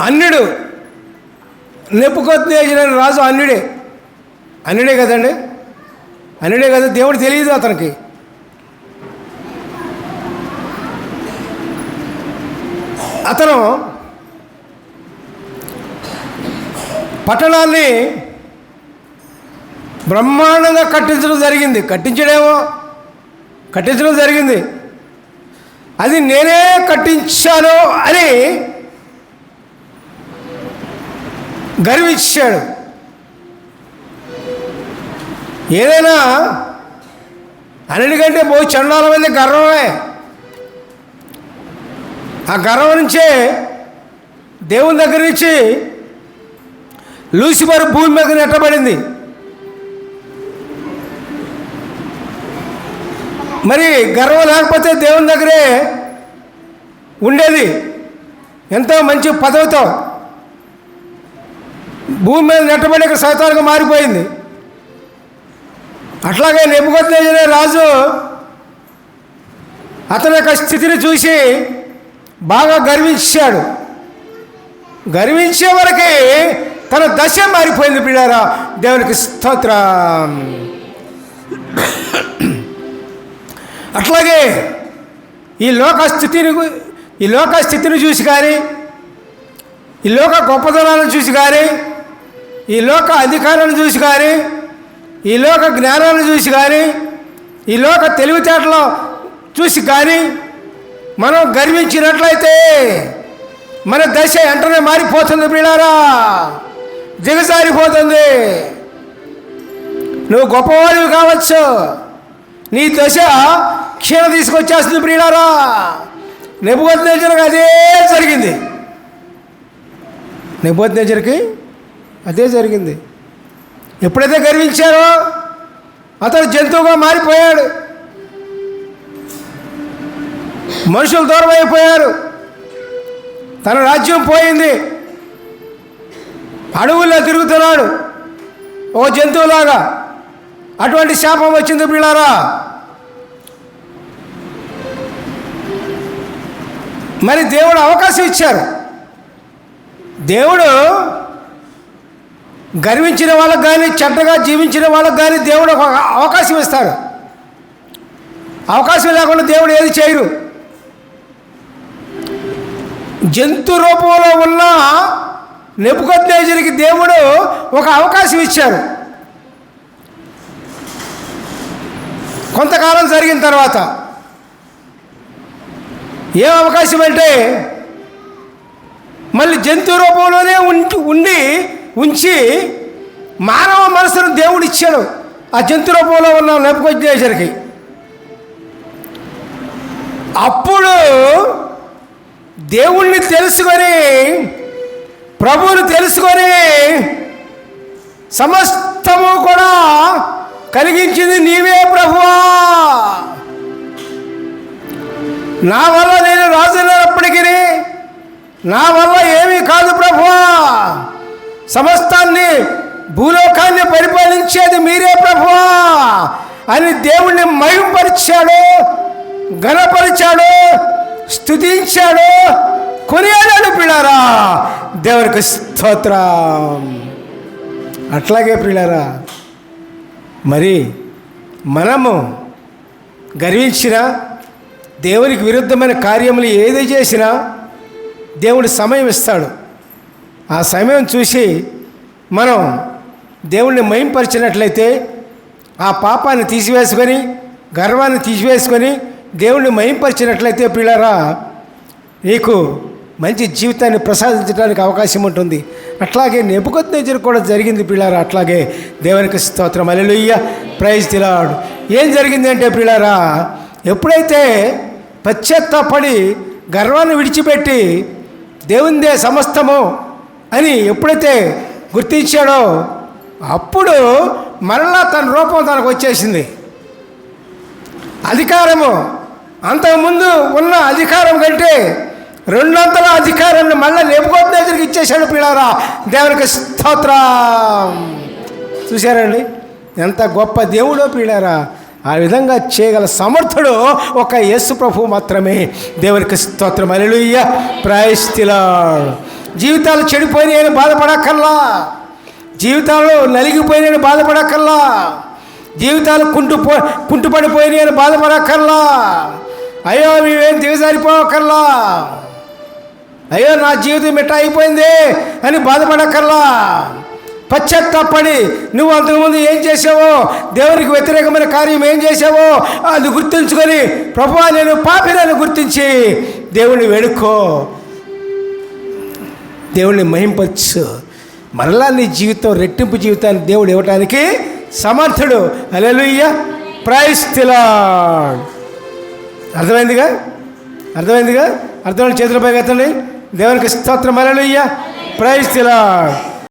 అన్యుడు. నెప్పుకొత్తునేసిన రాజు అన్యుడే. అన్యుడే కదండి? అన్యుడే కదా దేవుడు తెలియదు అతనికి. అతను పట్టణాన్ని బ్రహ్మాండంగా కట్టించడం జరిగింది. కట్టించడేమో? కట్టించడం జరిగింది. అది నేనే కట్టించాను అని గర్వించాడు. ఏదైనా అన్నిటికంటే బహు చండాలమైంది గర్వమే. ఆ గర్వం నుంచే దేవుని దగ్గర నుంచి లూసిఫర్ భూమి మీద నెట్టబడింది. మరి గర్వం లేకపోతే దేవుని దగ్గరే ఉండేది. ఎంతో మంచి పదవితో భూమి మీద నెట్టబడి ఇక్కడ సైతాలుగా మారిపోయింది. అట్లాగే నెప్పుకొత్తునే రాజు అతని యొక్క స్థితిని చూసి బాగా గర్వించాడు. గర్వించే వరకే తన దశ మారిపోయింది పిల్లారా. దేవునికి స్తోత్రం. అట్లాగే ఈ లోక స్థితిని ఈ లోక స్థితిని చూసి కానీ ఈ లోక గొప్పతనాలను చూసి కానీ ఈ లోక అధికారాన్ని చూసి కానీ ఈ లోక జ్ఞానాన్ని చూసి కానీ ఈ లోక తెలివితేటలు చూసి కానీ మనం గర్వించినట్లయితే మన దశ వెంటనే మారిపోతుంది పిల్లారా దిగజారిపోతుంది. నువ్వు గొప్పవాడివి కావచ్చు. నీ దశ క్షీణ తీసుకొచ్చేస్తుంది ప్రియులారా. నెబుకొద్దు అదే జరిగింది. నెబుకొద్దు అదే జరిగింది. ఎప్పుడైతే గర్వించారో అతడు జంతువుగా మారిపోయాడు. మనుషులు దూరం అయిపోయారు తన రాజ్యం పోయింది. అడవుల్లో తిరుగుతున్నాడు. ఓ జంతువులాగా. అటువంటి శాపం వచ్చింది పిల్లారా. మరి దేవుడు అవకాశం ఇచ్చారు. దేవుడు గర్వించిన వాళ్ళకు కానీ చెడ్డగా జీవించిన వాళ్ళకు కానీ దేవుడు ఒక అవకాశం ఇస్తాడు. అవకాశం లేకుండా దేవుడు ఏది చేయరు జంతు రూపంలో ఉన్న నెప్పుకొద్దేజునికి దేవుడు ఒక అవకాశం ఇచ్చారు కొంతకాలం జరిగిన తర్వాత ఏం అవకాశం అంటే మళ్ళీ జంతు రూపంలోనే ఉండి ఉంచి మానవ మనసును దేవుడు ఇచ్చాడు ఆ జంతు రూపంలో ఉన్న నెప్పుకొచ్చేసరికి అప్పుడు దేవుణ్ణి తెలుసుకొని ప్రభువుని తెలుసుకొని సమస్తము కూడా కలిగించింది నీవే ప్రభువా. నా వల్ల నేను రాజున్నప్పటికీ నా వల్ల ఏమీ కాదు ప్రభువా. సమస్తాన్ని భూలోకాన్ని పరిపాలించేది మీరే ప్రభువా అని దేవుణ్ణి మయంపరిచాడు గణపరిచాడు స్థుతించాడు కొనియాడాడు పిల్లరా. దేవునికి స్తోత్రం. అట్లాగే పిల్లరా మరి మనము గర్వించిన దేవునికి విరుద్ధమైన కార్యములు ఏది చేసినా దేవుడు సమయం ఇస్తాడు. ఆ సమయం చూసి మనం దేవుణ్ణి మయంపరిచినట్లయితే ఆ పాపాన్ని తీసివేసుకొని గర్వాన్ని తీసివేసుకొని దేవుణ్ణి మయంపరిచినట్లయితే పిల్లరా నీకు మంచి జీవితాన్ని ప్రసాదించడానికి అవకాశం ఉంటుంది. అట్లాగే నెప్పుకొద్దు కూడా జరిగింది పిల్లారా అట్లాగే దేవునికి స్తోత్రం. అలెలుయ్య ప్రైజ్ తిలాడు ఏం జరిగింది అంటే పిల్లారా ఎప్పుడైతే పశ్చాత్తాపడి గర్వాన్ని విడిచిపెట్టి దేవుందే సమస్తము అని ఎప్పుడైతే గుర్తించాడో అప్పుడు మరలా తన రూపం తనకు వచ్చేసింది. అధికారము అంతకుముందు ఉన్న అధికారం కంటే రెండొందల అధికారాన్ని మళ్ళీ నెప్పుకొద్దు ఇచ్చేశాడు పిల్లరా. దేవునికి స్తోత్రం. చూశారండి? ఎంత గొప్ప దేవుడో పిల్లరా. ఆ విధంగా చేయగల సమర్థుడు ఒక యేసు ప్రభు మాత్రమే. దేవునికి స్తోత్రం. అలెలుయ్య ప్రాయస్థిలాడు జీవితాలు చెడిపోయినాయని బాధపడక్కర్లా. జీవితాలు నలిగిపోయినాయని బాధపడక్కర్లా. జీవితాలు కుంటుపో కుంటుపడిపోయినాయని బాధపడక్కర్లా. అయ్యో నువ్వేం దిగజారిపోవక్కర్లా అయ్యో నా జీవితం మిట్ట అయిపోయింది అని బాధపడక్కర్లా. పశ్చాత్తాపడి నువ్వు అంతకుముందు ఏం చేసావో దేవునికి వ్యతిరేకమైన కార్యం ఏం చేసావో అది గుర్తుంచుకొని ప్రభు నేను పాపినని గుర్తించి దేవుణ్ణి వేడుకో. దేవుణ్ణి మహింపచ్చు మరలా నీ జీవితం రెట్టింపు జీవితాన్ని దేవుడు ఇవ్వటానికి సమర్థుడు. అలెలుయ్య ప్రైస్ తిలా అర్థమైందిగా? అర్థమైందిగా? అర్థమైన చేతులపై ఎత్తండి దేవునికి స్తోత్రం. అలెలుయ్య ప్రైస్ తిలా